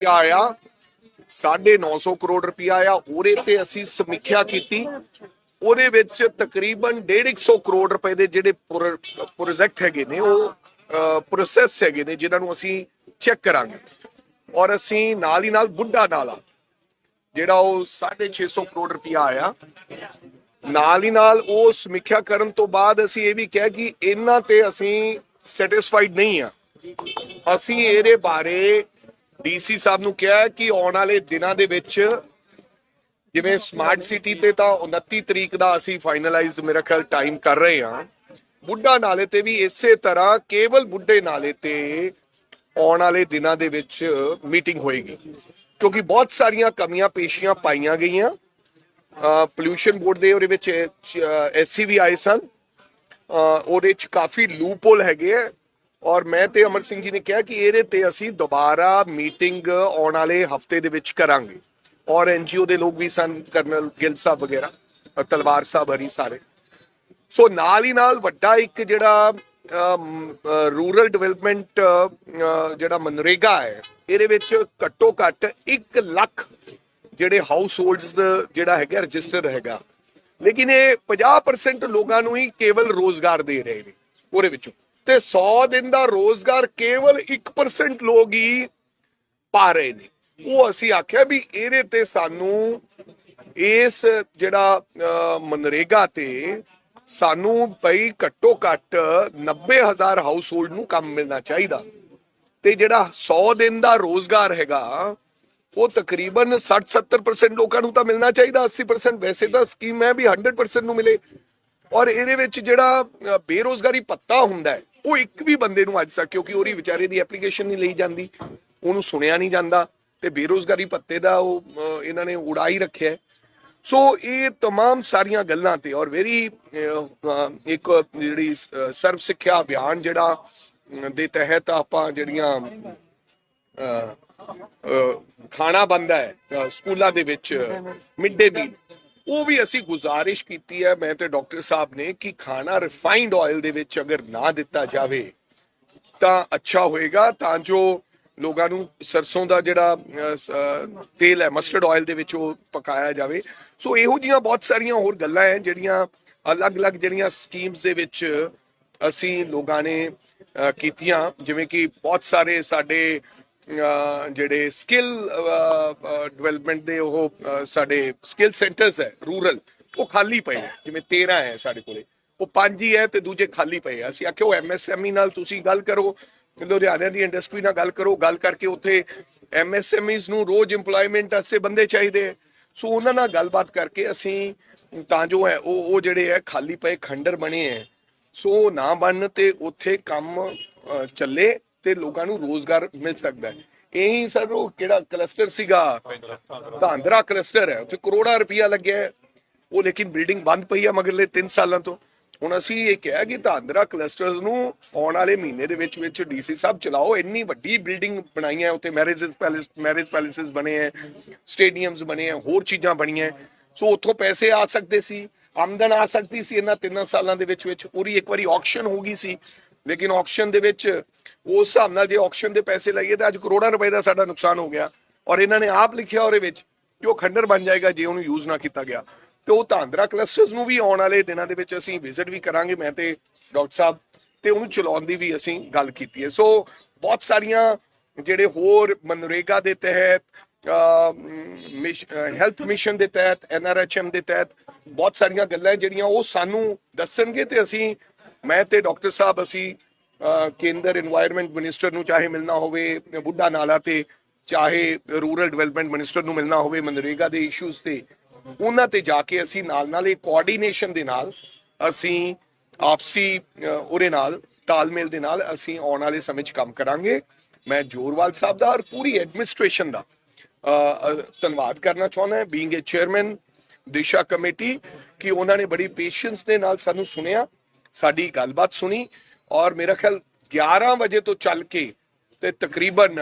ਰੁਪਇਆ ਆਇਆ 950 ਕਰੋੜ ਰੁਪਇਆ ਆਇਆ, ਉਹਦੇ ਤੇ ਅਸੀਂ ਸਮੀਖਿਆ ਕੀਤੀ। ਉਹਦੇ ਵਿੱਚ ਤਕਰੀਬਨ 150 ਕਰੋੜ ਰੁਪਏ ਦੇ ਜਿਹੜੇ ਪ੍ਰੋਜੈਕਟ ਹੈਗੇ ਨੇ, ਉਹ ਪ੍ਰੋਸੈਸ ਹੈਗੇ ਨੇ, ਜਿਨ੍ਹਾਂ ਨੂੰ ਅਸੀਂ ਚੈੱਕ ਕਰਾਂਗੇ। ਔਰ ਅਸੀਂ ਨਾਲ ਹੀ ਨਾਲ ਬੁੱਢਾ ਨਾਲਾ ਜਿਹੜਾ ਉਹ 650 ਕਰੋੜ ਰੁਪਇਆ ਆਇਆ। ਨਾਲ ਹੀ ਨਾਲ ਉਹ ਸਮੀਖਿਆ ਕਰਨ ਤੋਂ ਬਾਅਦ ਅਸੀਂ ਇਹ ਵੀ ਕਿਹਾ ਕਿ ਇਹਨਾਂ ਤੇ ਅਸੀਂ ਸੈਟੀਸਫਾਈਡ ਨਹੀਂ ਆ। ਅਸੀਂ ਇਹਦੇ ਬਾਰੇ ਡੀਸੀ ਸਾਹਿਬ ਨੂੰ ਕਿਹਾ ਕਿ ਆਉਣ ਵਾਲੇ ਦਿਨਾਂ ਦੇ ਵਿੱਚ ਜਿਵੇਂ ਸਮਾਰਟ ਸਿਟੀ ਤੇ ਤਾਂ 29 ਤਰੀਕ ਦਾ ਅਸੀਂ ਫਾਈਨਲਾਈਜ਼ ਮੇਰਾ ਖਿਆਲ ਟਾਈਮ ਕਰ ਰਹੇ ਹਾਂ। ਬੁੱਢਾ ਨਾਲੇ ਤੇ ਵੀ ਇਸੇ ਤਰ੍ਹਾਂ ਕੇਵਲ ਬੁੱਢੇ ਨਾਲੇ ਤੇ ਆਉਣ ਵਾਲੇ ਦਿਨਾਂ ਦੇ ਵਿੱਚ ਮੀਟਿੰਗ ਹੋਏਗੀ। ਕਿਉਂਕਿ ਬਹੁਤ ਸਾਰੀਆਂ ਕਮੀਆਂ ਪੇਸ਼ੀਆਂ ਪਾਈਆਂ ਗਈਆਂ। ਪੋਲੂਸ਼ਨ ਬੋਰਡ ਦੇ ਉਹਦੇ ਵਿੱਚ ਐਸਸੀ ਵੀ ਆਏ ਸਨ। ਉਹਦੇ ਚ ਕਾਫੀ ਲੂਪਹੋਲ ਹੈਗੇ ਆ। ਔਰ ਮੈਂ ਤੇ ਅਮਰ ਸਿੰਘ ਜੀ ਨੇ ਕਿਹਾ ਕਿ ਇਹਦੇ ਤੇ ਅਸੀਂ ਦੁਬਾਰਾ ਮੀਟਿੰਗ ਆਉਣ ਵਾਲੇ ਹਫ਼ਤੇ ਦੇ ਵਿੱਚ ਕਰਾਂਗੇ। ਔਰ ਐਨਜੀਓ ਦੇ ਲੋਕ ਵੀ ਸਨ, ਕਰਨਲ ਗਿੱਲ ਸਾਹਿਬ ਵਗੈਰਾ ਤਲਵਾਰ ਸਾਹਿਬ ਹਰੀ ਸਾਰੇ। ਸੋ ਨਾਲ ਹੀ ਨਾਲ ਵੱਡਾ ਇੱਕ ਜਿਹੜਾ ਰੂਰਲ ਡਿਵੈਲਪਮੈਂਟ ਜਿਹੜਾ ਮਨਰੇਗਾ ਹੈ, ਇਹਦੇ ਵਿੱਚ ਘੱਟੋ ਘੱਟ 1 ਲੱਖ ਜਿਹੜੇ ਹਾਊਸ ਹੋਲਡਸ ਜਿਹੜਾ ਹੈਗਾ, ਰਜਿਸਟਰ ਹੈਗਾ। ਲੇਕਿਨ ਇਹ 50% ਲੋਕਾਂ ਨੂੰ ਹੀ ਕੇਵਲ ਰੋਜ਼ਗਾਰ ਦੇ ਰਹੇ ਨੇ, ਉਹਦੇ ਵਿੱਚੋਂ। ਤੇ 100 ਦਿਨ ਦਾ ਰੋਜ਼ਗਾਰ ਕੇਵਲ 1% ਲੋਕ ਹੀ ਪਾ ਰਹੇ ਨੇ। ਉਹ ਅਸੀਂ ਆਖਿਆ ਵੀ ਇਹਦੇ ਤੇ ਸਾਨੂੰ ਇਸ ਜਿਹੜਾ ਅਹ, ਮਨਰੇਗਾ ਤੇ ਸਾਨੂੰ ਭਈ ਘੱਟੋ ਘੱਟ 90000 ਹਾਊਸ ਹੋਲਡ ਨੂੰ ਕੰਮ ਮਿਲਣਾ ਚਾਹੀਦਾ। ਤੇ ਜਿਹੜਾ 100 ਦਿਨ ਦਾ ਰੋਜ਼ਗਾਰ ਹੈਗਾ ਉਹ ਤਕਰੀਬਨ 60-70% ਲੋਕਾਂ ਨੂੰ ਤਾਂ ਮਿਲਣਾ ਚਾਹੀਦਾ 80% ਵੈਸੇ ਤਾਂ ਸਕੀਮ ਹੈ ਵੀ 100% ਨੂੰ ਮਿਲੇ। ਔਰ ਇਹਦੇ ਵਿੱਚ ਜਿਹੜਾ ਅ, ਬੇਰੋਜ਼ਗਾਰੀ ਪੱਤਾ ਹੁੰਦਾ ਹੈ ਉਹ ਇੱਕ ਵੀ ਬੰਦੇ ਨੂੰ ਅੱਜ ਤੱਕ ਕਿਉਂਕਿ ਉਹਦੀ ਵਿਚਾਰੇ ਦੀ ਐਪਲੀਕੇਸ਼ਨ ਨਹੀਂ ਲਈ ਜਾਂਦੀ ਉਹਨੂੰ ਸੁਣਿਆ ਨਹੀਂ ਜਾਂਦਾ ਤੇ ਬੇਰੋਜ਼ਗਾਰੀ ਪੱਤੇ ਦਾ ਉਹ ਅ, ਇਹਨਾਂ ਨੇ ਉਡਾ ਹੀ ਰੱਖਿਆ ਹੈ। ਸੋ ਇਹ तमाम ਸਾਰੀਆਂ ਗੱਲਾਂ ਤੇ ਔਰ ਵੈਰੀ ਇੱਕ ਜਿਹੜੀ ਅ, ਸਰਵ ਸਿੱਖਿਆ ਅਭਿਆਨ ਜਿਹੜਾ ਅ, ਦੇ ਤਹਿਤ ਆਪਾਂ ਜਿਹੜੀਆਂ ਅ, ਅ, ਖਾਣਾ ਬੰਦਾ ਹੈ ਅ, ਸਕੂਲਾਂ ਦੇ ਵਿੱਚ ਮਿਡ ਡੇ ਮੀਲ ਉਹ ਵੀ ਅਸੀਂ ਗੁਜ਼ਾਰਿਸ਼ ਕੀਤੀ ਹੈ, ਮੈਂ ਤੇ ਡਾਕਟਰ ਸਾਹਿਬ ਨੇ, ਕਿ ਖਾਣਾ ਰਿਫਾਈਨਡ ਆਇਲ ਦੇ ਵਿੱਚ ਅਗਰ ਨਾ ਦਿੱਤਾ ਜਾਵੇ, ਤਾਂ ਅੱਛਾ ਹੋਏਗਾ। ਤਾਂ ਜੋ ਲੋਕਾਂ ਨੂੰ ਸਰਸੋਂ ਦਾ ਜਿਹੜਾ ਤੇਲ ਹੈ ਮਸਟਰਡ ਆਇਲ ਦੇ ਵਿੱਚ ਉਹ ਪਕਾਇਆ ਜਾਵੇ। ਸੋ ਇਹੋ ਜੀਆਂ ਬਹੁਤ ਸਾਰੀਆਂ ਹੋਰ ਗੱਲਾਂ ਹੈ, ਜਿਹੜੀਆਂ ਅਲੱਗ-ਅਲੱਗ ਜਿਹੜੀਆਂ ਸਕੀਮਸ ਦੇ ਵਿੱਚ ਅਸੀਂ ਲੋਕਾਂ ਨੇ ਕੀਤੀਆਂ। ਜਿਵੇਂ ਕਿ ਬਹੁਤ ਸਾਰੇ ਸਾਡੇ ਜਿਹੜੇ ਸਕਿੱਲ ਡਿਵੈਲਪਮੈਂਟ ਦੇ ਉਹ ਸਾਡੇ ਸਕਿੱਲ ਸੈਂਟਰਸ ਹੈ ਰੂਰਲ ਉਹ ਖਾਲੀ ਪਏ ਹੈ, ਜਿਵੇਂ 13 ਹੈ ਸਾਡੇ ਕੋਲੇ। ਉਹ ਪੰਜ ਹੀ ਹੈ ਤੇ ਦੂਜੇ ਖਾਲੀ ਪਏ ਆ ਅਸੀਂ ਆਖਿਆ, ਉਹ ਐਮਐਸਐਮਈ ਨਾਲ ਤੁਸੀਂ ਗੱਲ ਕਰੋ ਲੁਧਿਆਣੇ ਦੀ ਇੰਡਸਟਰੀ ਨਾਲ ਗੱਲ ਕਰੋ, ਗੱਲ ਕਰਕੇ ਉੱਥੇ ਐਮਐਸਐਮਈਜ਼ ਨੂੰ ਰੋਜ਼ EMPLOYMENT ਵਾਸਤੇ ਬੰਦੇ ਚਾਹੀਦੇ ਹੈ। ਸੋ ਉਹਨਾਂ ਨਾਲ ਗੱਲਬਾਤ ਕਰਕੇ ਅਸੀਂ ਤਾਂ ਜੋ ਹੈ, ਉਹ ਉਹ ਜਿਹੜੇ ਹੈ, ਖਾਲੀ ਪਏ ਖੰਡਰ ਬਣੇ ਹੈ। ਸੋ ਉਹ ਨਾ ਬਣ ਤੇ ਉੱਥੇ ਕੰਮ ਚੱਲੇ। ਤੇ ਲੋਕਾਂ ਨੂੰ ਰੋਜ਼ਗਾਰ ਮਿਲ ਸਕਦਾ ਹੈ। ਇਹੀ ਸਰ ਉਹ ਕਿਹੜਾ ਕਲਸਟਰ ਸੀਗਾ? ਧਾਂਦਰਾ ਕਲਸਟਰ ਹੈ। ਉੱਥੇ ਕਰੋੜਾਂ ਰੁਪਇਆ ਲੱਗਿਆ ਉਹ ਲੇਕਿਨ ਬਿਲਡਿੰਗ ਬੰਦ ਪਈ ਆ ਮਗਰਲੇ 3 ਸਾਲਾਂ ਤੋਂ। ਹੁਣ ਅਸੀਂ ਇਹ ਕਿਹਾ ਕਿ ਧਾਂਦਰਾ ਕਲਸਟਰਸ ਨੂੰ ਆਉਣ ਵਾਲੇ ਮਹੀਨੇ ਦੇ ਵਿੱਚ ਵਿੱਚ ਡੀਸੀ ਸਾਹਿਬ ਚਲਾਓ। ਇੰਨੀ ਵੱਡੀ ਬਿਲਡਿੰਗ ਬਣਾਈਆਂ ਉੱਥੇ ਮੈਰਿਜ ਪੈਲੇਸ, ਮੈਰਿਜ ਪੈਲੇਸਸ ਬਣੇ ਹੈ। ਸਟੇਡੀਅਮਸ ਬਣੇ ਹੈ। ਹੋਰ ਚੀਜ਼ਾਂ ਬਣੀਆਂ ਸੋ ਉੱਥੋਂ ਪੈਸੇ ਆ ਸਕਦੇ ਸੀ। ਆਮਦਨ ਆ ਸਕਦੀ ਸੀ ਇਹਨਾਂ ਤਿੰਨਾਂ ਸਾਲਾਂ ਦੇ ਵਿੱਚ ਵਿੱਚ। ਪੂਰੀ ਇੱਕ ਵਾਰੀ ਆਕਸ਼ਨ ਹੋ ਗਈ ਸੀ। ਲੇਕਿਨ ਆਕਸ਼ਨ ਦੇ ਵਿੱਚ ਉਸ ਹਿਸਾਬ ਨਾਲ ਜੇ ਆਕਸ਼ਨ ਦੇ ਪੈਸੇ ਲਾਈਏ ਤਾਂ ਅੱਜ ਕਰੋੜਾਂ ਰੁਪਏ ਦਾ ਸਾਡਾ ਨੁਕਸਾਨ ਹੋ ਗਿਆ। ਔਰ ਇਹਨਾਂ ਨੇ ਆਪ ਲਿਖਿਆ ਉਹਦੇ ਵਿੱਚ ਕਿ ਉਹ ਖੰਡਰ ਬਣ ਜਾਏਗਾ ਜੇ ਉਹਨੂੰ ਯੂਜ਼ ਨਾ ਕੀਤਾ ਗਿਆ। ਤੇ ਉਹ ਧਾਂਦਰਾ ਕਲਸਟਰਸ ਨੂੰ ਵੀ ਆਉਣ ਵਾਲੇ ਦਿਨਾਂ ਦੇ ਵਿੱਚ ਅਸੀਂ ਵਿਜ਼ਿਟ ਵੀ ਕਰਾਂਗੇ। ਮੈਂ ਤੇ ਡਾਕਟਰ ਸਾਹਿਬ ਤੇ ਉਹਨੂੰ ਚਲਾਉਣ ਦੀ ਵੀ ਅਸੀਂ ਗੱਲ ਕੀਤੀ ਹੈ। ਸੋ ਬਹੁਤ ਸਾਰੀਆਂ ਜਿਹੜੇ ਹੋਰ ਮਨਰੇਗਾ ਦੇ ਤਹਿਤ ਹੈਲਥ ਮਿਸ਼ਨ ਦੇ ਤਹਿਤ ਐਨਆਰਐਚਐਮ ਦੇ ਤਹਿਤ ਬਹੁਤ ਸਾਰੀਆਂ ਗੱਲਾਂ ਜਿਹੜੀਆਂ ਉਹ ਸਾਨੂੰ ਦੱਸਣਗੇ ਤੇ ਅਸੀਂ ਮੈਂ ਤੇ ਡਾਕਟਰ ਸਾਹਿਬ ਅਸੀਂ ਕੇਂਦਰ এনवायरमेंट ਮਿਨਿਸਟਰ ਨੂੰ ਚਾਹੇ ਮਿਲਣਾ ਹੋਵੇ, ਬੁੱਢਾ ਨਾਲਾ ਤੇ, ਚਾਹੇ ਰੂਰਲ ਡਿਵੈਲਪਮੈਂਟ ਮਿਨਿਸਟਰ ਨੂੰ ਮਿਲਣਾ ਹੋਵੇ, ਮਨਰੇਗਾ ਦੇ ਇਸ਼ੂਜ਼ ਤੇ, ਉਹਨਾਂ ਤੇ ਜਾ ਕੇ ਅਸੀਂ ਨਾਲ ਨਾਲ ਇਹ ਕੋਆਰਡੀਨੇਸ਼ਨ ਦੇ ਨਾਲ ਅਸੀਂ ਆਪਸੀ ਉਹਦੇ ਨਾਲ, ਤਾਲਮੇਲ ਦੇ ਨਾਲ ਅਸੀਂ ਆਉਣ ਵਾਲੇ ਸਮੇਂ 'ਚ ਕੰਮ ਕਰਾਂਗੇ। ਮੈਂ ਜੋਰਵਾਲ ਸਾਹਿਬ ਦਾ ਔਰ ਪੂਰੀ ਐਡਮਿਨਿਸਟ੍ਰੇਸ਼ਨ ਦਾ ਧੰਨਵਾਦ ਕਰਨਾ ਚਾਹੁੰਦਾ ਹਾਂ being a chairman Disha committee, ਕਿ ਉਹਨਾਂ ਨੇ ਬੜੀ ਪੇਸ਼ੈਂਸ ਦੇ ਨਾਲ ਸਾਨੂੰ ਸੁਣਿਆ। ਸਾਡੀ ਗੱਲਬਾਤ ਸੁਣੀ ਔਰ ਮੇਰਾ ਖਿਆਲ 11 ਵਜੇ ਤੋਂ ਚੱਲ ਕੇ ਤੇ ਤਕਰੀਬਨ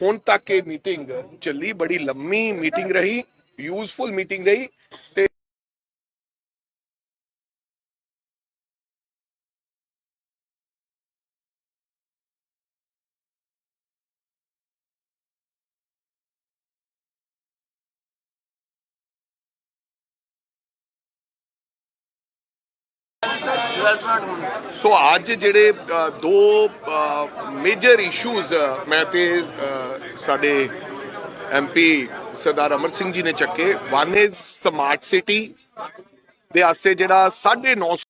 ਹੁਣ ਤੱਕ ਇਹ ਮੀਟਿੰਗ ਚੱਲੀ, ਬੜੀ ਲੰਮੀ ਮੀਟਿੰਗ ਰਹੀ ਯੂਜ਼ਫੁਲ ਮੀਟਿੰਗ ਰਹੀ ਤੇ ਸੋ ਅੱਜ ਜਿਹੜੇ ਦੋ ਮੇਜਰ ਇਸ਼ੂਜ਼ ਮੈਂ ਤੇ ਅ, ਸਾਡੇ ਐਮਪੀ ਸਰਦਾਰ ਅਮਰ ਸਿੰਘ ਜੀ ਨੇ ਚੱਕੇ। ਵਨ ਇਜ਼ ਸਮਾਰਟ ਸਿਟੀ ਦੇ ਆਸਤੇ ਜਿਹੜਾ 950